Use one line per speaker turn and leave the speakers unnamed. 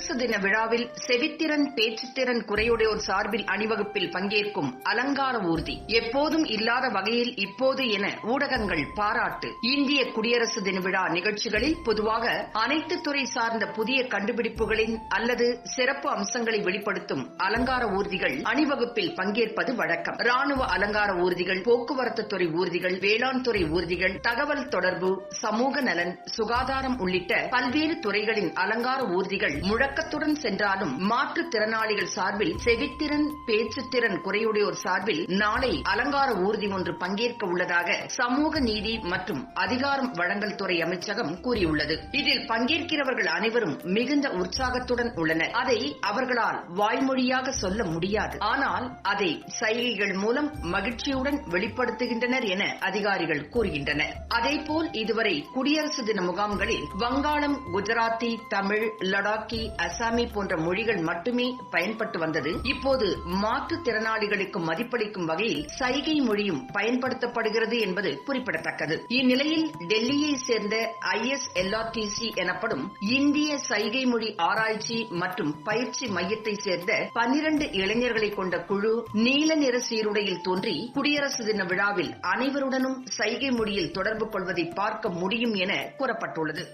குடியரசு தின விழாவில் செவித்திறன் பேச்சுத்திறன் குறையுடையோர் சார்பில் அணிவகுப்பில் பங்கேற்கும் அலங்கார ஊர்தி. எப்போதும் இல்லாத வகையில் இப்போது என ஊடகங்கள் பாராட்டு. இந்திய குடியரசு தின விழா நிகழ்ச்சிகளில் பொதுவாக அனைத்து துறை சார்ந்த புதிய கண்டுபிடிப்புகளின் அல்லது சிறப்பு அம்சங்களை வெளிப்படுத்தும் அலங்கார ஊர்திகள் அணிவகுப்பில் பங்கேற்பது வழக்கம். ராணுவ அலங்கார ஊர்திகள் போக்குவரத்து துறை ஊர்திகள் வேளாண் துறை ஊர்திகள் தகவல் தொடர்பு சமூக நலன் சுகாதாரம் உள்ளிட்ட பல்வேறு துறைகளின் அலங்கார ஊர்திகள் முழக்க இரக்கத்துடன் சென்றாலும் மாற்றுத்திறனாளிகள் சார்பில் செவித்திறன் பேச்சுத்திறன் குறையுடையோர் சார்பில் நாளை அலங்கார ஊர்தி ஒன்று பங்கேற்க உள்ளதாக சமூக நீதி மற்றும் அதிகாரம் வழங்கல் துறை அமைச்சகம் கூறியுள்ளது. இதில் பங்கேற்கிறவர்கள் அனைவரும் மிகுந்த உற்சாகத்துடன் உள்ளனர். அதை அவர்களால் வாய்மொழியாக சொல்ல முடியாது. ஆனால் அதை சைகைகள் மூலம் மகிழ்ச்சியுடன் வெளிப்படுத்துகின்றனர் என அதிகாரிகள் கூறுகின்றனர். அதேபோல் இதுவரை குடியரசு தின முகாம்களில் வங்காளம் குஜராத்தி தமிழ் லடாக்கி அசாமி போன்ற மொழிகள் மட்டுமே பயன்பட்டு வந்தது. இப்போது மாற்றுத்திறனாளிகளுக்கு மதிப்பளிக்கும் வகையில் சைகை மொழியும் பயன்படுத்தப்படுகிறது என்பது குறிப்பிடத்தக்கது. இந்நிலையில் டெல்லியை சேர்ந்த ஐ எஸ் எல்ஆர்டிசி எனப்படும் இந்திய சைகை மொழி ஆராய்ச்சி மற்றும் பயிற்சி மையத்தை சேர்ந்த பனிரண்டு இளைஞர்களை கொண்ட குழு நீல நிற சீருடையில் தோன்றி குடியரசு தின விழாவில் அனைவருடனும் சைகை மொழியில் தொடர்பு கொள்வதை பார்க்க முடியும் என கூறப்பட்டுள்ளது.